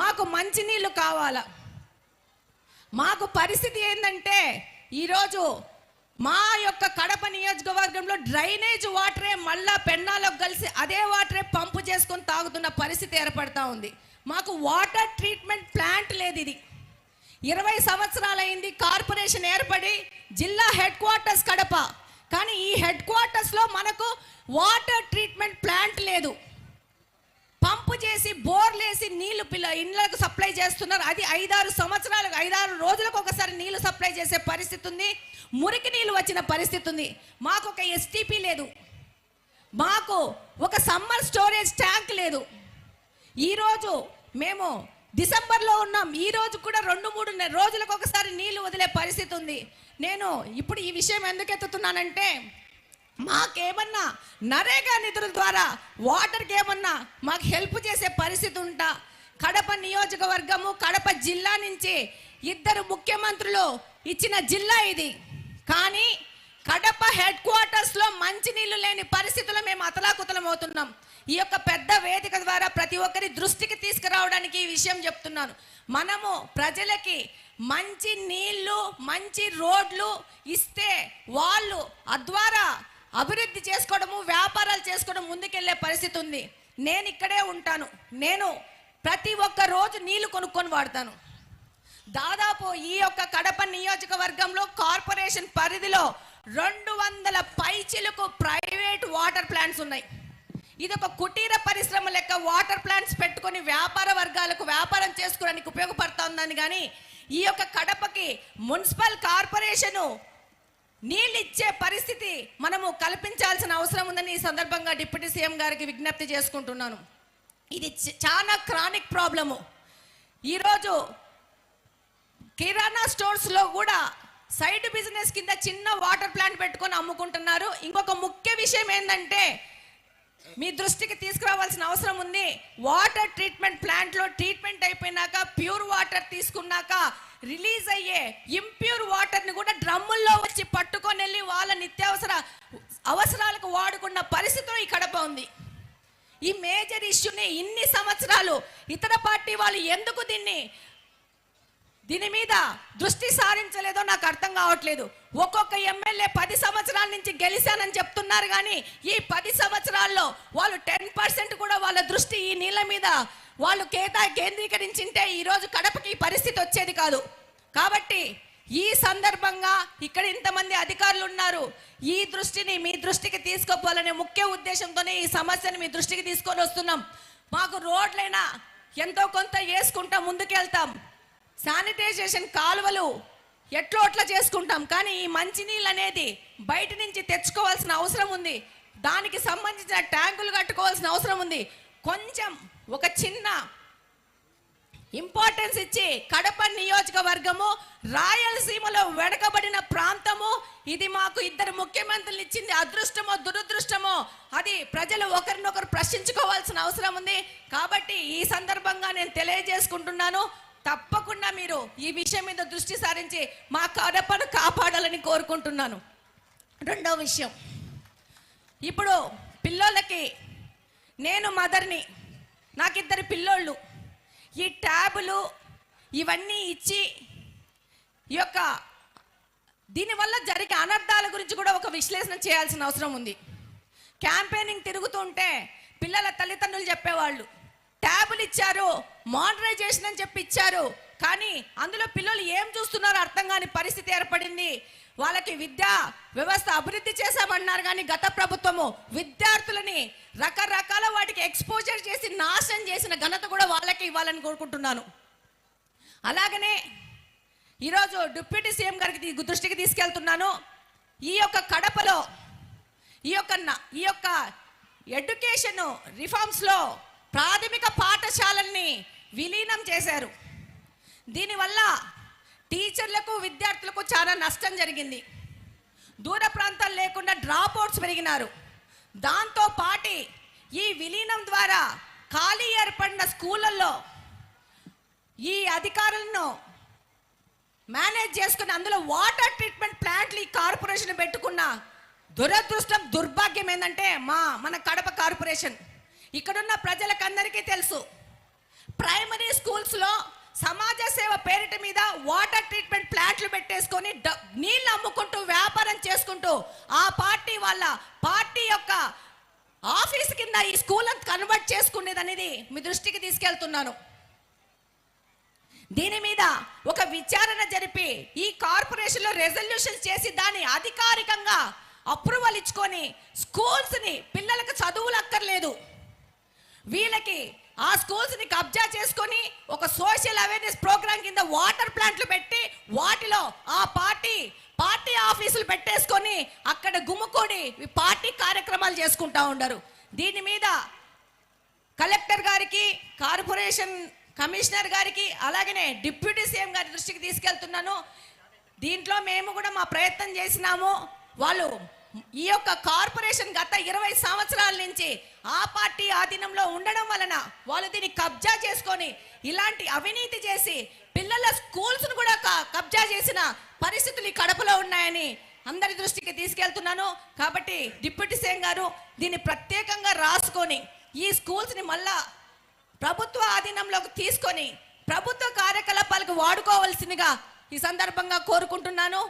మాకు మంచినీళ్ళు కావాలా? మాకు పరిస్థితి ఏంటంటే ఈరోజు మా యొక్క కడప నియోజకవర్గంలో డ్రైనేజ్ వాటరే మళ్ళా పెన్నాలకు కలిసి అదే వాటరే పంపు చేసుకొని తాగుతున్న పరిస్థితి ఏర్పడతా ఉంది. మాకు వాటర్ ట్రీట్మెంట్ ప్లాంట్ లేదు ఇది. ఇరవై సంవత్సరాలైంది కార్పొరేషన్ ఏర్పడి జిల్లా హెడ్ క్వార్టర్స్ కడప. కానీ ఈ హెడ్ క్వార్టర్స్లో మనకు వాటర్ ట్రీట్మెంట్ ప్లాంట్ లేదు. చేసి బోర్లేసి నీళ్ళు పిల్ల ఇండ్లకు సప్లై చేస్తున్నారు. అది ఐదారు సంవత్సరాలకు ఐదారు రోజులకు ఒకసారి నీళ్ళు సప్లై చేసే పరిస్థితి ఉంది. మురికి నీళ్ళు వచ్చిన పరిస్థితి ఉంది. మాకు ఒక ఎస్టీపీ లేదు. మాకు ఒక సమ్మర్ స్టోరేజ్ ట్యాంక్ లేదు. ఈరోజు మేము డిసెంబర్లో ఉన్నాం. ఈ రోజు కూడా రెండు మూడు రోజులకు ఒకసారి నీళ్ళు వదిలే పరిస్థితి ఉంది. నేను ఇప్పుడు ఈ విషయం ఎందుకు ఎత్తుతున్నానంటే మాకేమన్నా నరేగా నిధుల ద్వారా వాటర్కి ఏమన్నా మాకు హెల్ప్ చేసే పరిస్థితి ఉంటా? కడప నియోజకవర్గము కడప జిల్లా నుంచి ఇద్దరు ముఖ్యమంత్రులు ఇచ్చిన జిల్లా ఇది. కానీ కడప హెడ్ క్వార్టర్స్లో మంచినీళ్ళు లేని పరిస్థితుల్లో మేము అతలాకుతలం అవుతున్నాం. ఈ యొక్క పెద్ద వేదిక ద్వారా ప్రతి ఒక్కరి దృష్టికి తీసుకురావడానికి ఈ విషయం చెప్తున్నాను. మనము ప్రజలకి మంచి నీళ్ళు మంచి రోడ్లు ఇస్తే వాళ్ళు ద్వారా అభివృద్ధి చేసుకోవడము వ్యాపారాలు చేసుకోవడం ముందుకెళ్ళే పరిస్థితి ఉంది. నేను ఇక్కడే ఉంటాను. నేను ప్రతి ఒక్క రోజు నీళ్ళు కొనుక్కొని వాడతాను. దాదాపు ఈ యొక్క కడప నియోజకవర్గంలో కార్పొరేషన్ పరిధిలో రెండు వందల పైచిలకు ప్రైవేట్ వాటర్ ప్లాంట్స్ ఉన్నాయి. ఇది ఒక కుటీర పరిశ్రమ లెక్క వాటర్ ప్లాంట్స్ పెట్టుకొని వ్యాపార వర్గాలకు వ్యాపారం చేసుకోవడానికి ఉపయోగపడుతుందని కానీ ఈ యొక్క కడపకి మున్సిపల్ కార్పొరేషను నీళ్ళు ఇచ్చే పరిస్థితి మనము కల్పించాల్సిన అవసరం ఉందని ఈ సందర్భంగా డిప్యూటీ సీఎం గారికి విజ్ఞప్తి చేసుకుంటున్నాను. ఇది చాలా క్రానిక్ ప్రాబ్లము. ఈరోజు కిరాణా స్టోర్స్లో కూడా సైడ్ బిజినెస్ కింద చిన్న వాటర్ ప్లాంట్ పెట్టుకొని అమ్ముకుంటున్నారు. ఇంకొక ముఖ్య విషయం ఏంటంటే మీ దృష్టికి తీసుకురావాల్సిన అవసరం ఉంది. వాటర్ ట్రీట్మెంట్ ప్లాంట్లో ట్రీట్మెంట్ అయిపోయినాక ప్యూర్ వాటర్ తీసుకున్నాక రిలీజ్ అయ్యే ఇంప్యూర్ వాటర్ని కూడా డ్రమ్ముల్లో వచ్చి పట్టుకొని వెళ్ళి వాళ్ళ నిత్యావసర అవసరాలకు వాడుకున్న పరిస్థితిలో ఈ కడప ఉంది. ఈ మేజర్ ఇష్యూని ఇన్ని సంవత్సరాలు ఇతర పార్టీ వాళ్ళు ఎందుకు దీన్ని దీని మీద దృష్టి సారించలేదో నాకు అర్థం కావట్లేదు ఒక్కొక్క ఎమ్మెల్యే పది సంవత్సరాల నుంచి గెలిచానని చెప్తున్నారు కానీ ఈ పది సంవత్సరాల్లో వాళ్ళు టెన్ పర్సెంట్ కూడా వాళ్ళ దృష్టి ఈ నీళ్ళ మీద. వాళ్ళు కేతా కేంద్రీకరించింటే ఈరోజు కడపకి ఈ పరిస్థితి వచ్చేది కాదు. కాబట్టి ఈ సందర్భంగా ఇక్కడ ఇంతమంది అధికారులు ఉన్నారు. ఈ దృష్టిని మీ దృష్టికి తీసుకుపోవాలనే ముఖ్య ఉద్దేశంతోనే ఈ సమస్యను మీ దృష్టికి తీసుకొని వస్తున్నాం. మాకు రోడ్లైనా ఎంతో కొంత వేసుకుంటా ముందుకెళ్తాం. శానిటైజేషన్ కాలువలు ఎట్లో అట్లా చేసుకుంటాం కానీ ఈ మంచినీళ్ళు అనేది బయట నుంచి తెచ్చుకోవాల్సిన అవసరం ఉంది. దానికి సంబంధించిన ట్యాంకులు కట్టుకోవాల్సిన అవసరం ఉంది. కొంచెం ఒక చిన్న ఇంపార్టెన్స్ ఇచ్చి కడప నియోజకవర్గము రాయలసీమలో వెడకబడిన ప్రాంతము ఇది మాకు ఇద్దరు ముఖ్యమంత్రులు ఇచ్చింది అదృష్టమో దురదృష్టమో అది ప్రజలు ఒకరినొకరు ప్రశ్నించుకోవాల్సిన అవసరం ఉంది. కాబట్టి ఈ సందర్భంగా నేను తెలియజేసుకుంటున్నాను. తప్పకుండా మీరు ఈ విషయం మీద దృష్టి సారించి మా కడపను కాపాడాలని కోరుకుంటున్నాను. రెండో విషయం. ఇప్పుడు పిల్లోళ్ళకి నేను మదర్ని నాకిద్దరు పిల్లోళ్ళు. ఈ ట్యాబులు ఇవన్నీ ఇచ్చి ఈ యొక్క దీనివల్ల జరిగే అనర్థాల గురించి కూడా ఒక విశ్లేషణ చేయాల్సిన అవసరం ఉంది. క్యాంపెయినింగ్ తిరుగుతుంటే పిల్లల తల్లిదండ్రులు చెప్పేవాళ్ళు. ట్యాబులు ఇచ్చారు మోడరైజేషన్ అని చెప్పి ఇచ్చారు కానీ అందులో పిల్లలు ఏం చూస్తున్నారో అర్థం కాని పరిస్థితి ఏర్పడింది. వాళ్ళకి విద్యా వ్యవస్థ అభివృద్ధి చేశామన్నారు కానీ గత ప్రభుత్వము విద్యార్థులని రకరకాల వాటికి ఎక్స్పోజర్ చేసి నాశనం చేసిన ఘనత కూడా వాళ్ళకి ఇవ్వాలని కోరుకుంటున్నాను. అలాగనే ఈరోజు డిప్యూటీ సీఎం గారికి దృష్టికి తీసుకెళ్తున్నాను. ఈ యొక్క కడపలో ఈ యొక్క ఈ యొక్క ఎడ్యుకేషన్ రిఫార్మ్స్లో ప్రాథమిక పాఠశాలల్ని విలీనం చేశారు. దీనివల్ల టీచర్లకు విద్యార్థులకు చాలా నష్టం జరిగింది. దూర ప్రాంతాలు లేకుండా డ్రాప్ అవుట్స్ పెరిగినారు. దాంతో పాటి ఈ విలీనం ద్వారా ఖాళీ ఏర్పడిన స్కూళ్ళల్లో ఈ అధికారులను మేనేజ్ చేసుకుని అందులో వాటర్ ట్రీట్మెంట్ ప్లాంట్లు ఈ కార్పొరేషన్ పెట్టుకున్న దురదృష్టం దుర్భాగ్యం ఏంటంటే మా మన కడప కార్పొరేషన్. ఇక్కడున్న ప్రజలకందరికీ తెలుసు. ప్రైమరీ స్కూల్స్లో సమాజ సేవ పేరిట మీద వాటర్ ట్రీట్మెంట్ ప్లాంట్లు పెట్టేసుకొని డ- నీళ్ళు అమ్ముకుంటూ వ్యాపారం చేసుకుంటూ ఆ పార్టీ వాళ్ళ పార్టీ యొక్క ఆఫీస్ కింద ఈ స్కూల్ కన్వర్ట్ చేసుకునేది అనేది మీ దృష్టికి తీసుకెళ్తున్నాను. దీని మీద ఒక విచారణ జరిపి ఈ కార్పొరేషన్లో రెజల్యూషన్ చేసి దాన్ని అధికారికంగా అప్రూవల్ ఇచ్చుకొని స్కూల్స్ని పిల్లలకు చదువులు అక్కర్లేదు వీళ్ళకి ఆ స్కూల్స్ని కబ్జా చేసుకొని ఒక సోషల్ అవేర్నెస్ ప్రోగ్రామ్ కింద వాటర్ ప్లాంట్లు పెట్టి వాటిలో ఆ పార్టీ పార్టీ ఆఫీసులు పెట్టేసుకొని అక్కడ గుమ్ముకొని పార్టీ కార్యక్రమాలు చేసుకుంటా ఉండరు. దీని మీద కలెక్టర్ గారికి కార్పొరేషన్ కమిషనర్ గారికి అలాగనే డిప్యూటీ సీఎం గారి దృష్టికి తీసుకెళ్తున్నాను. దీంట్లో మేము కూడా మా ప్రయత్నం చేసినాము. వాళ్ళు ఈ యొక్క కార్పొరేషన్ గత ఇరవై సంవత్సరాల నుంచి ఆ పార్టీ ఆధీనంలో ఉండడం వలన వాళ్ళు దీన్ని కబ్జా చేసుకొని ఇలాంటి అవినీతి చేసి పిల్లల స్కూల్స్ కూడా క- కబ్జా చేసిన పరిస్థితులు ఈ కడపలో ఉన్నాయని అందరి దృష్టికి తీసుకెళ్తున్నాను. కాబట్టి డిప్యూటీ సీఎం గారు దీన్ని ప్రత్యేకంగా రాసుకొని ఈ స్కూల్స్ని మళ్ళా ప్రభుత్వ ఆధీనంలోకి తీసుకొని ప్రభుత్వ కార్యకలాపాలకు వాడుకోవాల్సిందిగా ఈ సందర్భంగా కోరుకుంటున్నాను.